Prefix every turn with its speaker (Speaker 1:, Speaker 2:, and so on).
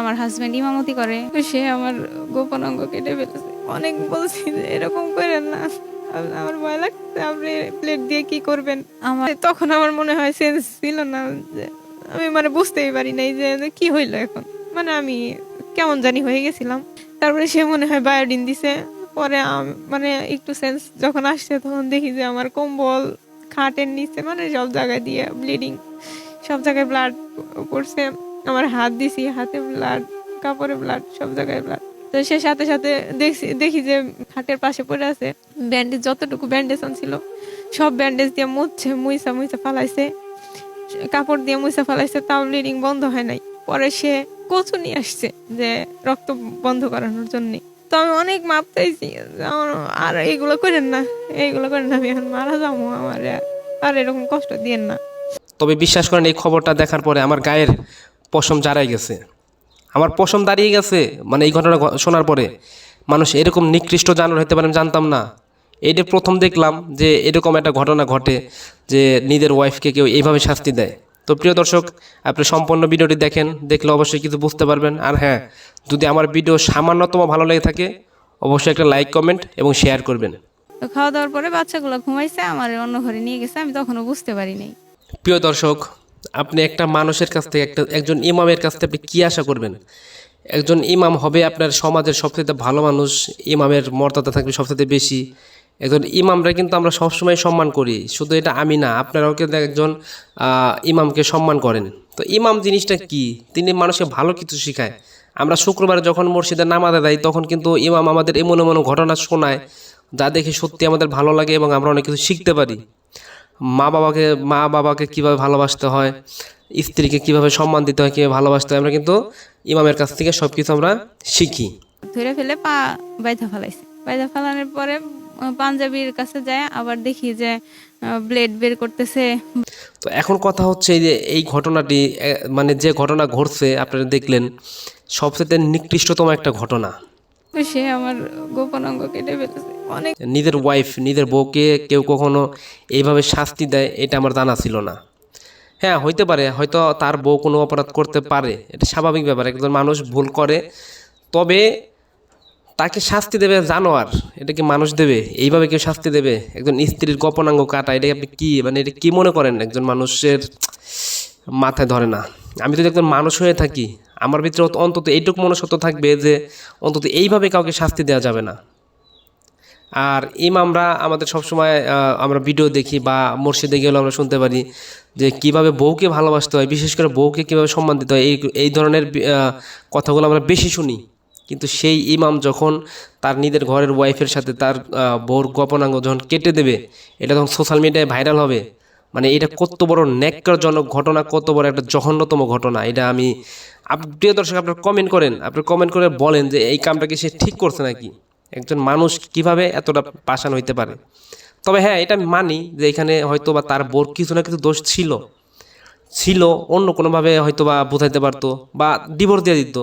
Speaker 1: আমার হাজব্যান্ড ইমামতি করে, তো সে আমার গোপন অঙ্গ কেটে ফেলেছে। অনেক বলছি যে এরকম করেন না। আমার ভয় লাগছে, আপনি প্লেট দিয়ে কি করবেন? আমার তখন আমার মনে হয় সেন্স ছিল না যে, আমি মানে বুঝতেই পারি নাই যে কি হইল এখন। মানে আমি কেমন জানি হয়ে গেছিলাম। তারপরে সে মনে হয় বায়োডিন দিছে। পরে মানে একটু সেন্স যখন আসছে, তখন দেখি যে আমার কম্বল খাটের নিচে মানে সব জায়গায় দিয়ে ব্লিডিং সব জায়গায় ব্লাড পড়ছে। আমার হাত দিছি, হাতে ব্লাড কাপড়ে ব্লাড সব জায়গায় ব্লাড তো সে সাথে সাথে দেখছি, দেখি যে খাটের পাশে পড়ে আছে। ব্যান্ডেজ যতটুকু ব্যান্ডেজ ছিল সব ব্যান্ডেজ দিয়ে মুছছে মুইসা মুইসা ফালাইছে। কাপড় দিয়ে মুইসা ফালাইছে, তাও ব্লিডিং বন্ধ হয় নাই। পরে সে কচু নিয়ে আসছে যে রক্ত বন্ধ করানোর জন্য। তো আমি অনেক মাপ চাইছি আর এইগুলো করেন না এইগুলো করেন না, আমি এখন মারা যাব আমার, আর এরকম কষ্ট দিয়েন না।
Speaker 2: তবে বিশ্বাস করেন, এই খবরটা দেখার পরে আমার গায়ের পশম জারাই গেছে। আমার পশম দাঁড়িয়ে গেছে মানে এই ঘটনা শোনার পরে। মানুষ এরকম নিকৃষ্ট জানোয়ার হতে পারে আমি জানতাম না। এইটা প্রথম দেখলাম যে এরকম একটা ঘটনা ঘটে যে নিজের ওয়াইফকে কেউ এইভাবে শাস্তি দেয়। তো প্রিয় দর্শক আপনি সম্পূর্ণ ভিডিওটি দেখেন দেখলে অবশ্যই কিছু বুঝতে পারবেন। আর হ্যাঁ যদি আমার ভিডিও সামান্যতম ভালো লেগে থাকে অবশ্যই একটা লাইক কমেন্ট এবং শেয়ার করবেন।
Speaker 1: তো খাওয়া দাওয়ার পরে বাচ্চাগুলো ঘুমাইছে আমার অন্য ঘরে নিয়ে গেছে আমি তখনও বুঝতে পারি নাই।
Speaker 2: প্রিয় দর্শক আপনি একটা মানুষের কাছ থেকে, একটা, একজন ইমামের কাছ থেকে আপনি কী আশা করবেন? একজন ইমাম হবে আপনার সমাজের সবচেয়ে ভালো মানুষ, ইমামের মর্যাদা থাকবে সবচেয়ে বেশি। একজন ইমামরা কিন্তু আমরা সবসময় সম্মান করি, শুধু এটা আমি না, আপনারাও কিন্তু একজন ইমামকে সম্মান করেন। তো ইমাম জিনিসটা কি? তিনি মানুষকে ভালো কিছু শেখায়। আমরা শুক্রবার যখন মসজিদে নামাজে যাই তখন কিন্তু ইমাম আমাদের এমন এমন ঘটনা শোনায়, যা দেখে সত্যি আমাদের ভালো লাগে এবং আমরা অনেক কিছু শিখতে পারি। মা বাবাকে মা বাবাকে কীভাবে ভালোবাসতে হয় স্ত্রীকে কীভাবে সম্মান দিতে হয় কীভাবে ভালোবাসতে হয় আমরা কিন্তু ইমামের কাছ থেকে সব কিছু আমরা শিখি।
Speaker 1: ধরে ফেলে পা বাইধা ফেলাইছে। বাইধা ফেলানোর পরে পাঞ্জাবির কাছে যায় আবার দেখি যে ব্লেড বের করতেছে।
Speaker 2: তো এখন কথা হচ্ছে এই যে এই ঘটনাটি মানে যে ঘটনা ঘটছে আপনারা দেখলেন সবচেয়ে নিকৃষ্টতম একটা ঘটনা।
Speaker 1: তো সে আমার গোপন অঙ্গ কেটে ফেলেছে। অনেক
Speaker 2: নিজের ওয়াইফ নিজের বউকে কেউ কখনো এইভাবে শাস্তি দেয়, এটা আমার জানা ছিল না। হ্যাঁ হইতে পারে, হয়তো তার বউ কোনো অপরাধ করতে পারে, এটা স্বাভাবিক ব্যাপার, একজন মানুষ ভুল করে, তবে তাকে শাস্তি দেবে জানোয়ার, এটা কি মানুষ দেবে? এইভাবে কেউ শাস্তি দেবে? একজন স্ত্রীর গোপনাঙ্গ কাটা, এটা আপনি কি মানে এটা কি মনে করেন? একজন মানুষের মাথায় ধরে না। আমি যদি একজন মানুষ হয়ে থাকি আমার ভিতরে অন্তত এইটুকু মনুষ্যত্ব থাকবে যে অন্তত এইভাবে কাউকে শাস্তি দেওয়া যাবে না। আর ইমামরা আমাদের সবসময় আমরা ভিডিও দেখি বা মসজিদে গেলেও আমরা শুনতে পারি যে কীভাবে বউকে ভালোবাসতে হয়, বিশেষ করে বউকে কীভাবে সম্মান দিতে হয়, এই এই ধরনের কথাগুলো আমরা বেশি শুনি। কিন্তু সেই ইমাম যখন তার নিজের ঘরের ওয়াইফের সাথে তার বউর গোপনাঙ্গ যখন কেটে দেবে, এটা তখন সোশ্যাল মিডিয়ায় ভাইরাল হবে। মানে এটা কত বড় ন্যাক্কারজনক ঘটনা, কত বড় একটা জঘন্যতম ঘটনা, এটা আমি প্রিয় দর্শক, আপনারা কমেন্ট করেন। আপনি কমেন্ট করে বলেন যে এই কামটাকে সে ঠিক করছে নাকি? একজন মানুষ কীভাবে এতটা পাশান হইতে পারে? তবে হ্যাঁ এটা মানি যে এখানে হয়তো বা তার বোর কিছু না কিছু দোষ ছিল। ছিল, অন্য কোনোভাবে হয়তো বা বোঝাইতে পারতো বা ডিভোর্স দিয়ে দিত।